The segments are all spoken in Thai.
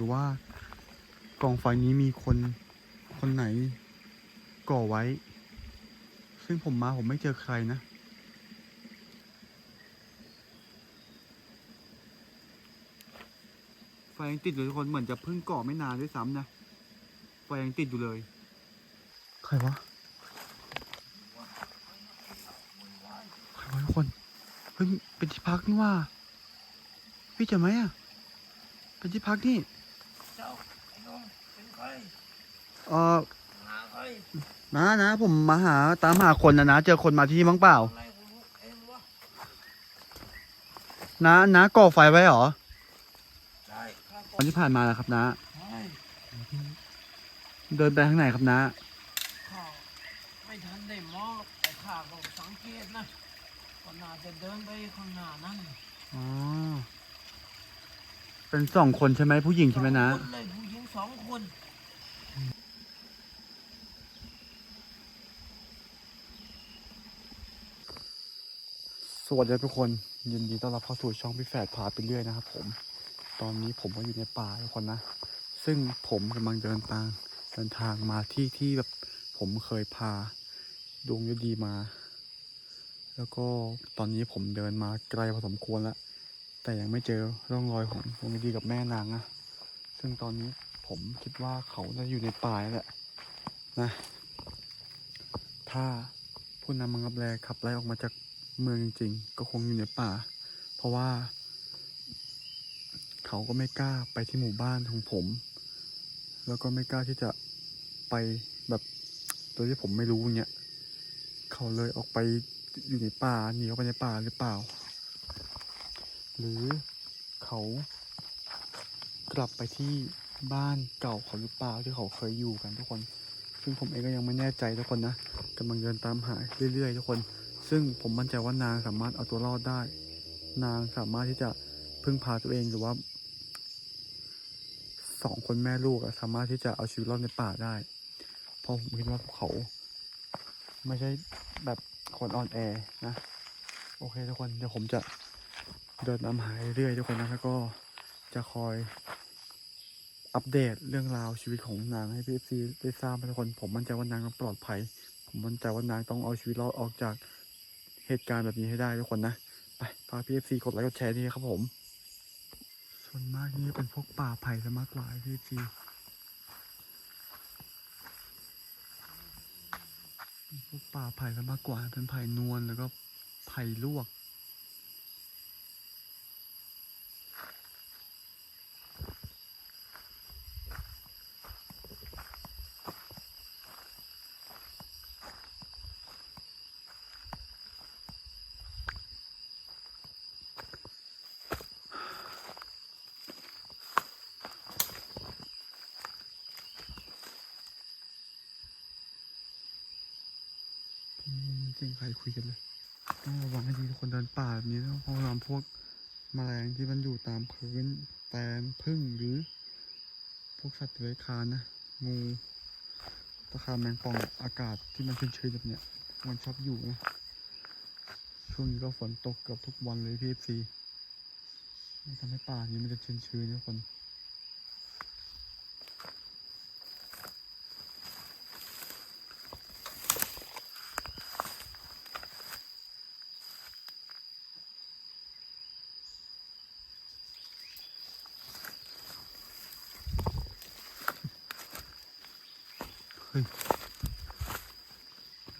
ดูว่ากองไฟนี้มีคนคนไหนก่อไว้ ซึ่งผมมาผมไม่เจอใครนะ ไฟยังติดอยู่ทุกคนเหมือนจะเพิ่งก่อไม่นานด้วยซ้ำนะ ไฟยังติดอยู่เลย ใครวะ ใครวะทุกคน เฮ้ย เป็นที่พักนี่ว่า พี่จอไหมอะ เป็นที่พักนี่ เป็นใครเออหาใครนะนะผมมาหาตามหาคนนะนะเจอคนมาที่นี่บ้างเปล่าอะไรของลูกเองวะนะนะก่อไฟไว้เหรอใช่ข้าก็วันที่ผ่านมานะครับนะใช่เดินไปทางไหนครับนะข้าไม่ทันได้มองแต่ข้าก็สังเกตนะก็น่าจะเดินไปข้างหน้านั่นอ๋อเป็นสองคนใช่ไหมผู้หญิงใช่ไหมนะ สองคนเลยผู้หญิงสองคน สวัสดีทุกคนยินดีต้อนรับเข้าสู่ช่องพี่แฝดพาไปเรื่อยนะครับ ผม ตอนนี้ผมก็อยู่ในป่าทุกคนนะ ซึ่งผมกำลังเดินทางเดินทางมาที่ที่แบบผมเคยพาดวงยดีมา แล้วก็ตอนนี้ผมเดินมาไกลพอสมควรแล้วแต่ยังไม่เจอร่องรอยของดวงยดีกับแม่นางนะซึ่งตอนนี้ผมคิดว่าเขาจะอยู่ในป่าแล้วแหละนะ ถ้าผู้นำมังคับแลขับไล่ออกมาจาก เมืองจริงๆ ก็คงอยู่ในป่า เพราะว่า เขาก็ไม่กล้าไปที่หมู่บ้านของผม แล้วก็ไม่กล้าที่จะไปแบบโดยที่ผมไม่รู้เนี่ยเขาเลยออกไปอยู่ในป่าหนีออกไปในป่าหรือเปล่า หรือเขากลับไปที่บ้านเก่าเขาหรือเปล่าที่เขาเคยอยู่กันทุกคน ซึ่งผมเองก็ยังไม่แน่ใจทุกคนนะกำลังเดินตามหาเรื่อยๆทุกคน ซึ่งผมมั่นใจว่านางสามารถเอาตัวรอดได้ นางสามารถที่จะพึ่งพาตัวเองหรือว่าสองคนแม่ลูกสามารถที่จะเอาชีวิตรอดในป่าได้ เพราะผมคิดว่าพวกเขา ไม่ใช่แบบคนอ่อนแอนะ โอเคทุกคนเดี๋ยวผมจะเดินนำหาเรื่อยๆทุกคนนะแล้วก็จะคอยอัปเดตเรื่องราวชีวิตของนางให้พี่ซีได้ทราบทุกคน ผมมั่นใจว่านางปลอดภัย ผมมั่นใจว่านางต้องเอาชีวิตรอดออกจาก เหตุการณ์แบบนี้ให้ได้ทุกคนนะ ไปฝากพีเอฟซีกดไลค์กดแชร์ทีครับผม ส่วนมากนี่เป็นพวกป่าไผ่ซะมากกว่าพีเอฟซีพวกป่าไผ่ซะมากกว่าเป็นไผ่นวลแล้วก็ไผ่ลวก ใครคุยกันเลยต้องระวังให้ดีคนเดินป่าแบบนี้ต้องระวังพวกแมลงที่มันอยู่ตามพื้นแตนพึ่งหรือ พวกสัตว์เลื้อยคลานนะงูตะขาบแมงป่องอากาศที่มันชื้นๆแบบเนี้ยมันชอบอยู่นะช่วงนี้ก็ฝนตกเกือบทุกวันเลยพี่เอฟซีทำให้ป่านี้มันจะชื้นๆนะคน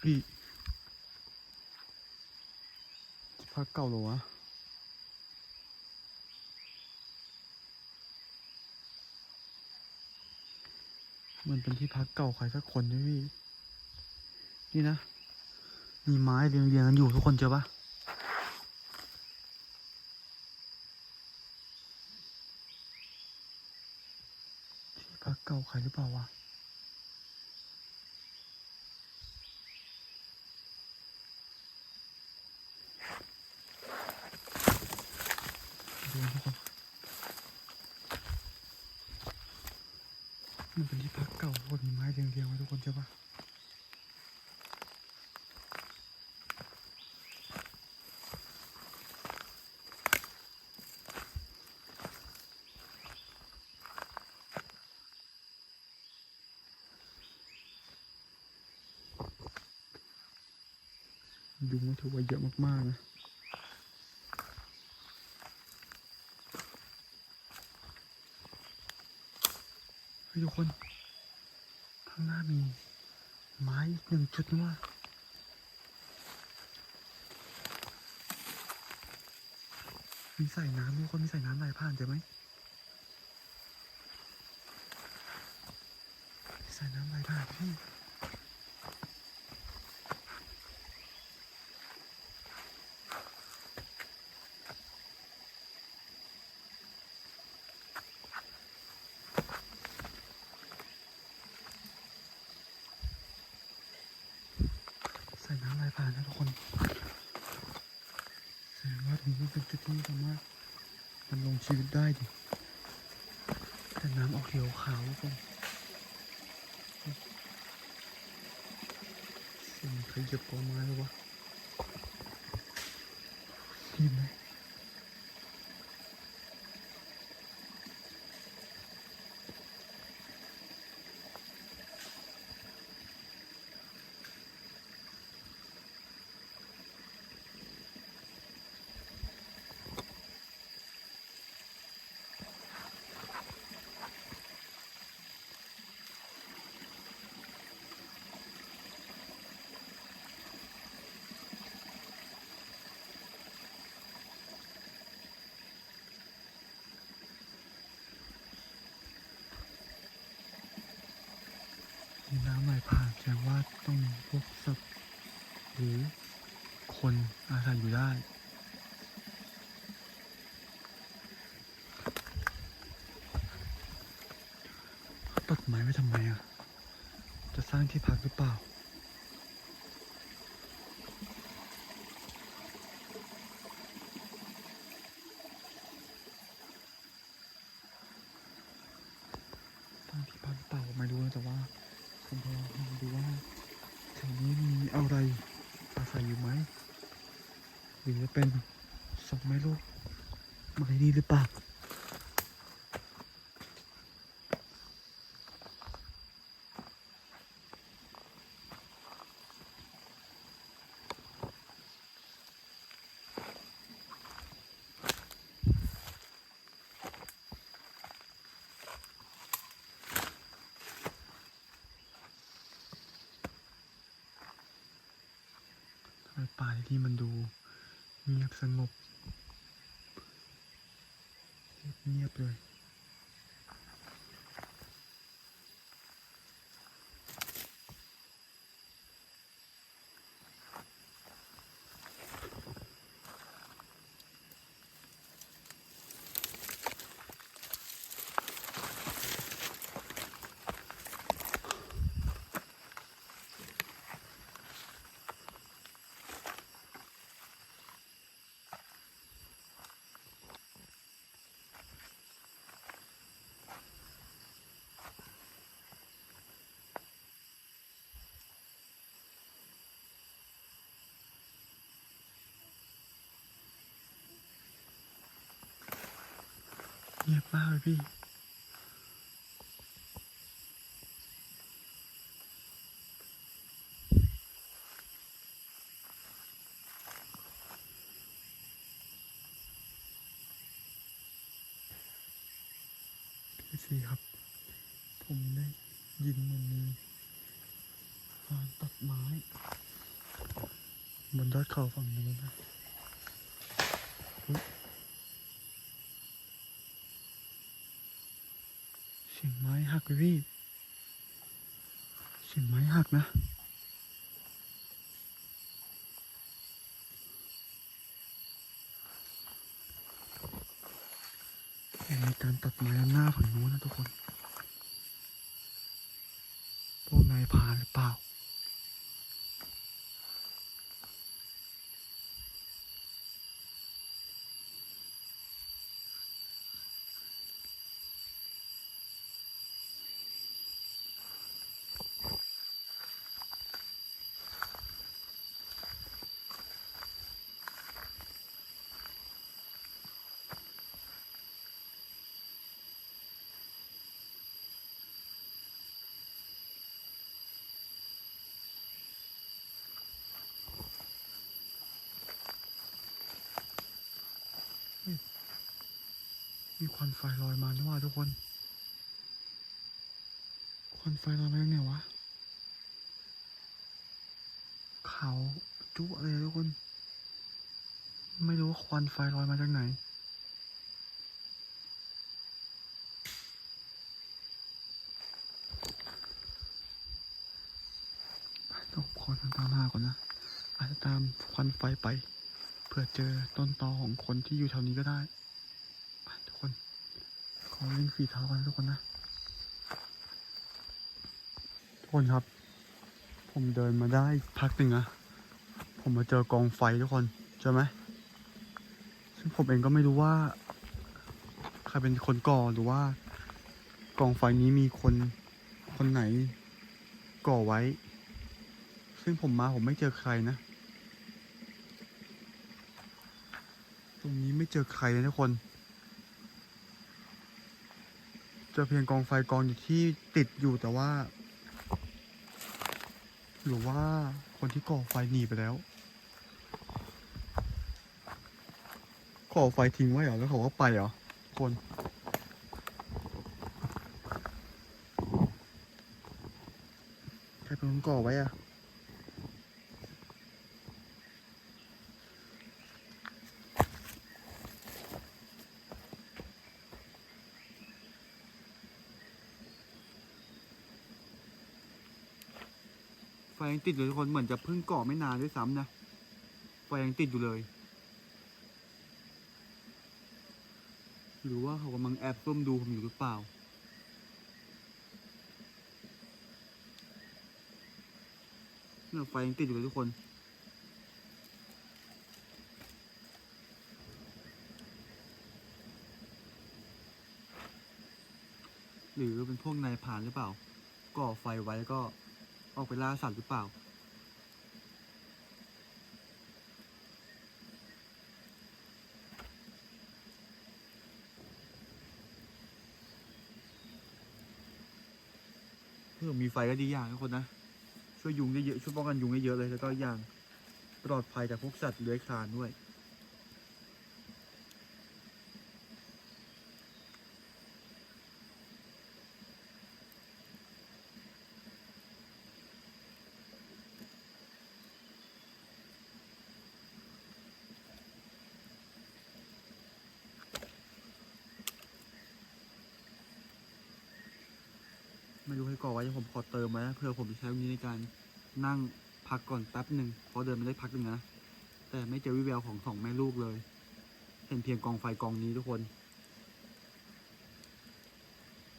พี่พักเก่าหรอวะมันเป็นที่พักเก่าใครสักคนด้วยพี่นี่นะ มีไม้เรียงเรียงๆกันอยู่ทุกคนเจอปะที่พักเก่าใครหรือเปล่าวะ เทุกคนมันเป็นที่พักเก่าคนมีไม้เรียงเรีว้ทุกคนใช่ปะยุงก็ถือว่าเยอะมากๆนะ ทุกคน ข้างหน้ามีไม้อีกหนึ่งจุดนะว่ามีใส่น้ำทุกคนมีใส่น้ำไหลผ่านเจอไหมมีใส่น้ำไหลผ่านพี่ ใส่น้ำลายผ่านนะทุกคนแมันเป็นจุดที่สามารถดำรงชีวิตได้ดิ แต่น้ำออกเขียวขาวทุกคนสิ่งใครหยียบกอไม้หรอวะเห็นไหมมีน้ำไหลผ่านแสดงว่าต้องมีพวกสัตว์ หรือคนอาศัยอยู่ได้ ตัดไม้ไว้ทำไมอะ จะสร้างที่พักหรือเปล่า สร้างที่พักหรือเปล่าไม่รู้นะแต่ว่าผมพยายามหาดูว่าแถวนี้มีอะไรอาศัยอยู่ไหมหรือจะ เป็นศพไม่ลูกไม้ดีหรือเปล่าทำไมป่าที่นี่มันดู เงียบสงบเงียบเลย งียบมากเลยพี่พี่สีครับ ผมได้ยินมันมีการตัดไม้ บนยอดเขาฝั่งนู้นนะอุ๊ยเสียงไม้หักเลยพี่ เสียงไม้หักนะ มีการตัดไม้ด้านหน้าฝั่งนู้นนะทุกคน พวกนายพรานหรือเปล่า เมีควันไฟลอยมานี่ว่าทุกคน ควันไฟลอยมาจากไหนวะ เขาจุอะไรทุกคน ไม่รู้ว่าควันไฟลอยมาจากไหนต้องขอทางตามหาก่อนนะ อาจจะตามควันไฟไปเพื่อเจอต้นตอของคนที่อยู่แถวนี้ก็ได้ ขอเล่นฝีเท้ากันทุกคนนะ ทุกคนครับ ผมเดินมาได้พักหนึ่งนะผมมาเจอกองไฟทุกคนเจอไหมซึ่งผมเองก็ไม่รู้ว่า ใครเป็นคนก่อหรือว่า กองไฟนี้มีคนคนไหน ก่อไว้ ซึ่งผมมาผมไม่เจอใครนะ ตรงนี้ไม่เจอใครเลยทุกคน เจอเพียงกองไฟกองอยู่ที่ติดอยู่แต่ว่า หรือว่าคนที่ก่อไฟหนีไปแล้วก่อไฟทิ้งไว้เหรอแล้วเขาก็ไปเหรอคนใครเป็นคนก่อไว้อะ ยังติดอยู่ทุกคนเหมือนจะเพิ่งก่อไม่นานด้วยซ้ำนะไฟยังติดอยู่เลย หรือว่าเขากำลังแอบซุ่มดูผมอยู่หรือเปล่า เนี่ยไฟยังติดอยู่เลยทุกคนหรือเป็นพวกนายพรานหรือเปล่า ก่อไฟไว้แล้วก็ ออกไปล่าสัตว์หรือเปล่า เพื่อมีไฟก็ดีอย่างทุกคนนะ ช่วยยุงได้เยอะช่วยป้องกันยุงได้เยอะเลยแล้วก็อย่างปลอดภัยจากพวกสัตว์เลื้อยคลานด้วย ไม่ ผมขอเติมไว้นะเพื่อผมจะใช้ตรงนี้ในการนั่งพักก่อนแป๊บหนึ่งเพราะเดินไม่ได้พักหนึ่งนะ แต่ไม่เจอวิแววของสองแม่ลูกเลย เห็นเพียงกองไฟกองนี้ทุกคน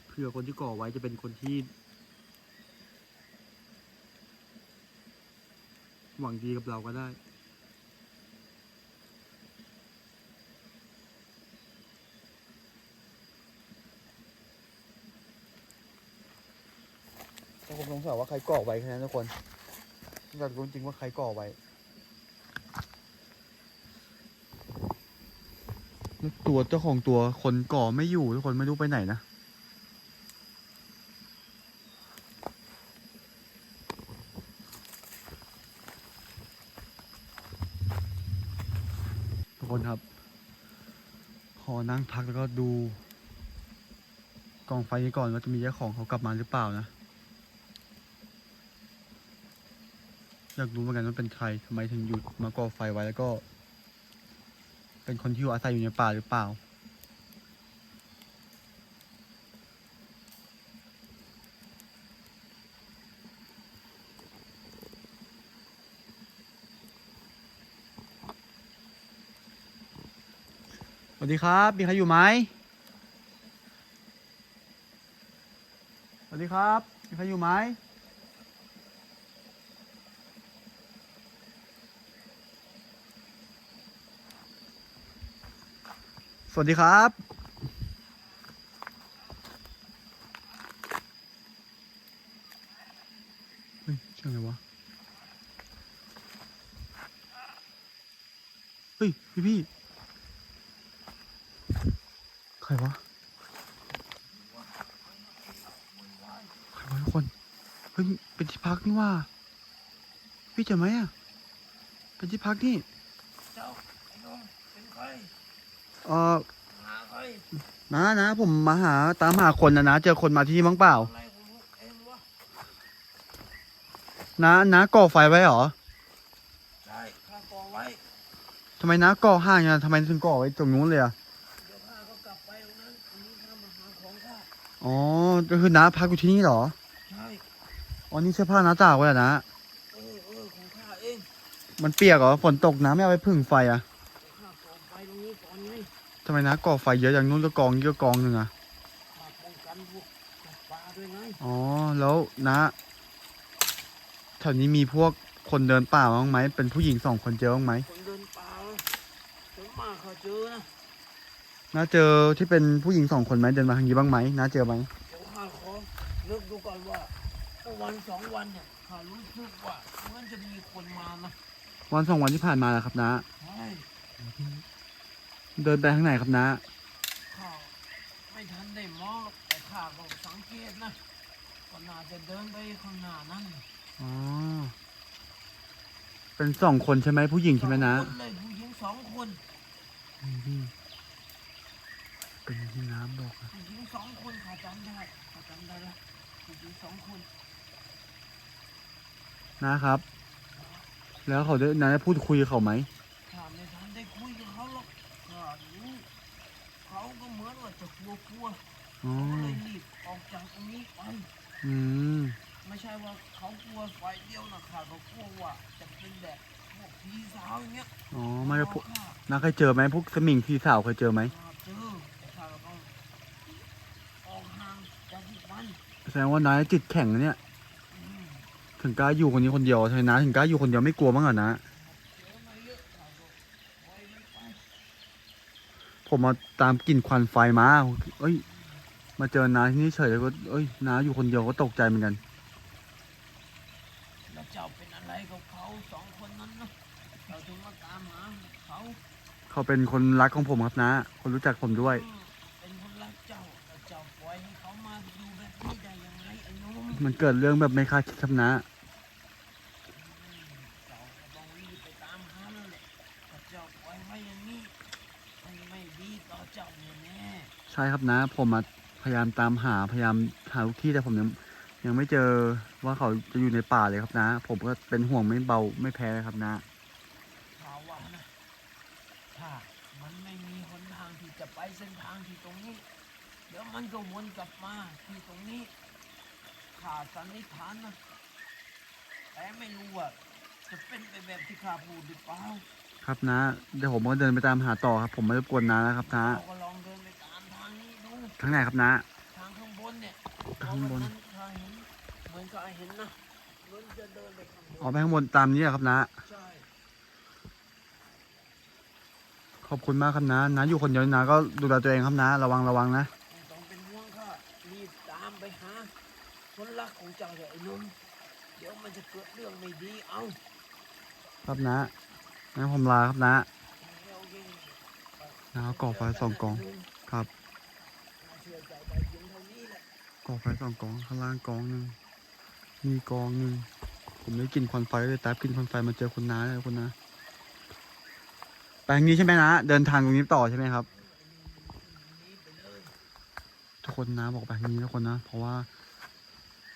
เพื่อคนที่ก่อไว้จะเป็นคนที่ หวังดีกับเราก็ได้ ผมสงสัยว่าใครก่อไว้แค่นั้นทุกคนอยากรู้จริงว่าใครก่อไว้ตัวเจ้าของตัวคนก่อไม่อยู่ทุกคนไม่รู้ไปไหนนะทุกคนครับ ขอนั่งพักแล้วก็ดูกองไฟนี้ก่อนว่าจะมีเจ้าของเขากลับมาหรือเปล่านะ อยากรู้เหมือนกันว่าเป็นใครทำไมถึงหยุดมาก่อไฟไว้แล้วก็ เป็นคนที่อยู่อาศัยอยู่ในป่าหรือเปล่า สวัสดีครับ มีใครอยู่ไหมสวัสดีครับ มีใครอยู่ไหม สวัสดีครับ เฮ้ยเสียงอไรวะ เฮ้ย พี่พี่ ใครวะ ใครวะทุกคน เฮ้ย เป็นที่พักนี่ว่า พี่เจอไหมอะ เป็นที่พักนี่ เจ้าไอ้นมเป็นใคร เอ่อหาใครนะนะผมมาหาตามหาคนนะนะเจอคนมาที่นี่บ้างเปล่าอะไรของพวกเองวะนะนะก่อไฟไว้เหรอใช่ข้าก่อไว้ทำไมนะก่อห้างอะทำไมถึงก่อไว้ตรงนู้นเลยอะเดี๋ยวข้าก็กลับไปตรงนั้นอันนี้ข้ามาหาของข้าอ๋อก็คือน้าพักอยู่ที่นี่เหรอใช่อ๋อนี่เสื้อผ้าน้าตากไว้เหรอนะเออเออของข้าเองมันเปียกเหรอฝนตกน้ำไม่เอาไปพึ่งไฟอะ ทำไมนะก่อไฟเยอะอย่างนู้นก็กองนี่ก็กองหนึ่งอะข้าป้องกันพวกสัตว์ป่าด้วยไงอ๋อแล้วนะแถวนี้มีพวกคนเดินป่าบ้างไหมเป็นผู้หญิงสองคนเจอบ้างไหมคนเดินป่าถึงมากข้าเจอนะน้าเจอที่เป็นผู้หญิงสองคนไหมเดินมาทางนี้บ้างไหมน้าเจอไหมเดี๋ยวข้าขอนึกดูก่อนว่าเมื่อวันสองวันเนี่ยข้ารู้สึกว่ามันจะมีคนมานะวันสองวันที่ผ่านมาแหละครับนะใช่ เดินไปทางไหนครับนะข้าไม่ทันได้มองหรอกแต่ข้าก็สังเกตนะว่าน่าจะเดินไปข้างหน้านั่นอ๋อเป็นสองคนใช่ไหมผู้หญิงใช่ไหมนะสองคนเลยผู้หญิงสองคนอืมเป็นที่น้ำบอกอะผู้หญิงสองคนข้าจำได้ข้าจำได้แล้วผู้หญิงสองคนนะครับ แล้วเขาได้น้าได้พูดคุยกับเขาไหมข้าไม่ทันได้คุยกับเขาหรอกข้ารู้ เขาก็เหมือนว่าจะกลัวกลัวอ๋อเขาเลยรีบออกจากตรงนี้ไปอืมไม่ใช่ว่าเขากลัวฝ่ายเดียวนะข้าก็กลัวว่าจะเป็นแบบพวกพี่สาวอย่างเงี้ยอ๋อไม่ได้พูดข้าน้าเคยเจอไหมพวกสมิงพี่สาวเคยเจอไหมข้าเจอแต่ข้าก็ต้องออกห่างจากพวกมันแสดงว่าน้าจิตแข็งนะเนี่ย อืมถึงกล้าอยู่คนนี้คนเดียวทำไมน้าถึงกล้าอยู่คนเดียวไม่กลัวบ้างเหรอนะ เจอมาเยอะข้าก็ปล่อยมันไป ผมมาตามกลิ่นควันไฟมาเอ้ย มาเจอน้าที่นี่เฉยเลยก็เอ้ยน้าอยู่คนเดียวก็ตกใจเหมือนกัน แล้วเจ้าเป็นอะไรกับเขาสองคนนั้นนะเราถึงมาตามหาเขาเขาเป็นคนรักของผมครับนะ คนรู้จักผมด้วยอืมเป็นคนรักเจ้าแต่เจ้าปล่อยให้เขามาอยู่แบบนี้ได้ยังไงไอ้หนุ่มมันเกิดเรื่องแบบไม่คาดคิดครับนะ เจ้าก็ต้องรีบไปตามหาแล้วแหละถ้าเจ้าปล่อยไว้อย่างนี้มันไม่ ดีต่อเจ้าแน่ใช่ครับนะ ผมมาพยายามตามหาพยายามหาทุกที่แต่ผมยังยังไม่เจอว่าเขาจะอยู่ในป่าเลยครับนะ ผมก็เป็นห่วงไม่เบาไม่แพ้เลยครับนะๆข่าวว่านะถ้ามันไม่มีหนทางที่จะไปเส้นทางที่ตรงนี้ เดี๋ยวมันก็วนกลับมาที่ตรงนี้ข้าสันนิษฐานนะแต่ไม่รู้ว่าจะเป็นไปแบบที่ข้าพูดหรือเปล่า ครับนะ เดี๋ยวผมก็เดินไปตามหาต่อครับ ผมไม่รบกวนนะนะครับนะเราก็ลองเดินไปตามทางนี้ดูทางไหนครับนะ ทางข้างบนเนี่ยข้างบนเพระวันนั้นข้าเห็นเหมือนกับเห็นนะเหมือนจะเดินไปข้างบออนกไปข้างบนตามนี้เหรอครับนะใช่ขอบคุณมากครับนะนะอยู่คนเดียวนะก็ดูแลตัวเองครับนะ ระวังระวังนะไม่ต้องเป็นห่วงข้ารีบตามไปหาคนรักของเจ้าเถอะไอ้หนุ่มเดี๋ยวมันจะเกิดเรื่องไม่ดีเอาครับนะงั้ นผมลาครับนะนะเอาก่อไฟสองกองครับเชื่อใจได้เพียงเท่าะก่อไฟสองกองข้างล่างกองหนึ่งมีกองหนึ่งผมได้กลินควันไฟเลยแต่กลินควันไฟมาเจอคุณน้าเลยคุณน้าไปทางนี้ใช่ไหมนะ เดินทางตรงนี้ต่อใช่ไหมครับ ทุกคนนะบอกไปทางนี้ทุกคนนะ เพราะว่า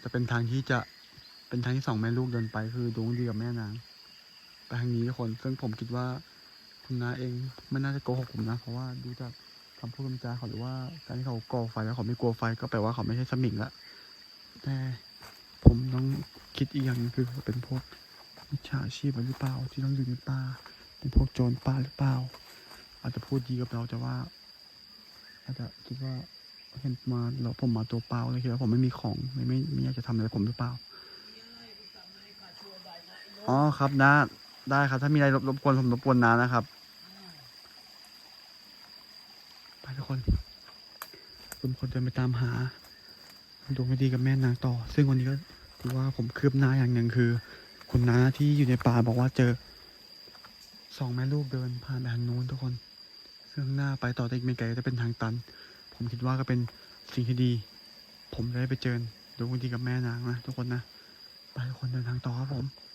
จะเป็นทางที่จะเป็นทางที่สองแม่ลูกเดินไปคือดวงดีกับแม่นาง ทางนี้ทุกคนซึ่งผมคิดว่าคุณน้าเองไม่น่าจะโกหกผมนะ เพราะว่าดูจากคำพูดคำจาเขาหรือว่าการที่เขาก่อไฟแล้วเขาไม่กลัวไฟก็แปลว่าเขาไม่ใช่สมิงละแต่ผมต้องคิดอีกอย่างนึงคือเป็นพวกมิจฉาชีพหรือเปล่า ที่ต้องอยู่ในป่าเป็นพวกโจรป่าหรือเปล่า อาจจะพูดดีกับเราแต่ว่า อาจจะคิดว่าเห็นมาแล้วผมมาตัวเปล่าเลยคิดว่าผมไม่มีของไม่ไม่ไม่อยากจะทำอะไรผมหรือเปล่าอ๋อครับนะ ได้ครับ ถ้ามีอะไรรบกวนผมรบกวนนานะครับ ไปทุกคนผมคนเดินไปตามหาดวงไม่ดีกับแม่นางต่อ ซึ่งวันนี้ก็ถือว่าผมคืบหน้าอย่างหนึ่งคือ คุณน้าที่อยู่ในป่าบอกว่าเจอสองแม่ลูกเดินผ่านไปทางนู้นทุกคน ซึ่งข้างหน้าไปต่อได้อีกไม่ไกลจะเป็นทางตัน ผมคิดว่าก็เป็นสิ่งที่ดี ผมจะได้ไปเจอดวงวิธีกับแม่นางนะทุกคนนะ ไปทุกคนเดินทางต่อครับผม